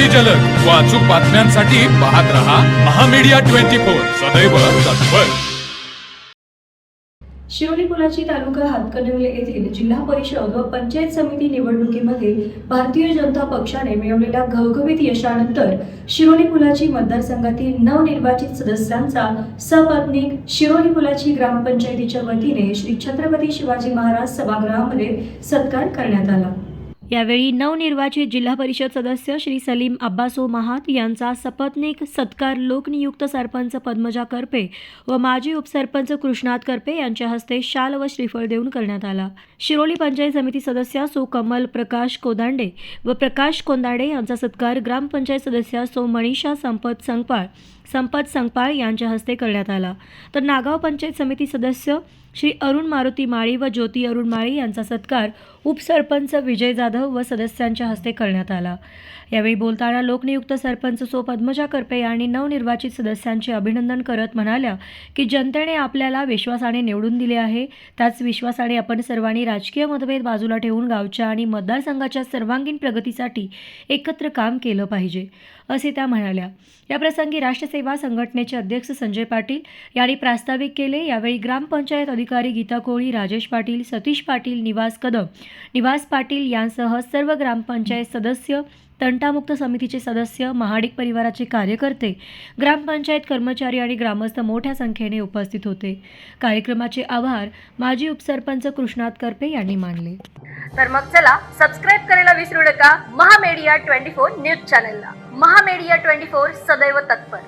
अगदी जलद. व अचूक बातम्यांसाठी पाहत रहा महामीडिया ट्वेंटी फोर. सदैव तत्पर. शिरोली पुलाची तालुका हातकणंगले येथील जिल्हा परिषद व पंचायत समिती निवडणुकीमध्ये भारतीय जनता पक्षाने मिळवलेल्या घवघवीत यशानंतर शिरोली पुलाची मतदारसंघातील नवनिर्वाचित सदस्यांचा सपत्नीक शिरोली पुलाची ग्रामपंचायतीच्या वतीने श्री छत्रपती शिवाजी महाराज सभागृहामध्ये सत्कार करण्यात आला. यावेळी नवनिर्वाचित जिल्हा परिषद सदस्य श्री सलीम अब्बासो महात यांचा सपत्नीक सत्कार लोकनियुक्त सरपंच पद्मजा करपे व माजी उपसरपंच कृष्णात करपे यांच्या हस्ते शाल व श्रीफळ देऊन करण्यात आला. शिरोली पंचायत समिती सदस्या सो कमल प्रकाश कोदांडे व प्रकाश कोंदाडे यांचा सत्कार ग्रामपंचायत सदस्या सो मनीषा संपत संगपाळ संपत संगपाळ यांच्या हस्ते करण्यात आला. तर नागाव पंचायत समिती सदस्य श्री अरुण मारुती माळी व ज्योती अरुण माळी यांचा सत्कार उपसरपंच विजय जाधव व सदस्यांच्या हस्ते करण्यात आला. यावेळी बोलताना लोकनियुक्त सरपंच सो पद्मजा करपे यांनी नवनिर्वाचित सदस्यांचे अभिनंदन करत म्हणाल्या की जनतेने आपल्याला विश्वासाने निवडून दिले आहे. त्याच विश्वासाने आपण सर्वांनी राजकीय मतभेद बाजूला ठेवून गावच्या आणि मतदारसंघाच्या सर्वांगीण प्रगतीसाठी एकत्र काम केलं पाहिजे असे त्या म्हणाल्या. याप्रसंगी राष्ट्रसेवा संघटनेचे अध्यक्ष संजय पाटील यांनी प्रास्ताविक केले. यावेळी ग्रामपंचायत अधिकारी गीता कोळी राजेश पाटील सतीश पाटील निवास कदम निवास पाटील यांसह सर्व ग्रामपंचायत सदस्य तंटामुक्त समितीचे सदस्य महाडिक परिवाराचे कार्यकर्ते ग्रामपंचायत कर्मचारी आणि ग्रामस्थ मोठ्या संख्येने उपस्थित होते. कार्यक्रमाचे आभार माजी उपसरपंच कृष्णात करपे यांनी मानले. तर मग चला सबस्क्राईब करायला विसरू नका. महामेडिया ट्वेंटी फोर न्यूज चॅनलला. महामेडिया ट्वेंटी फोर सदैव तत्पर.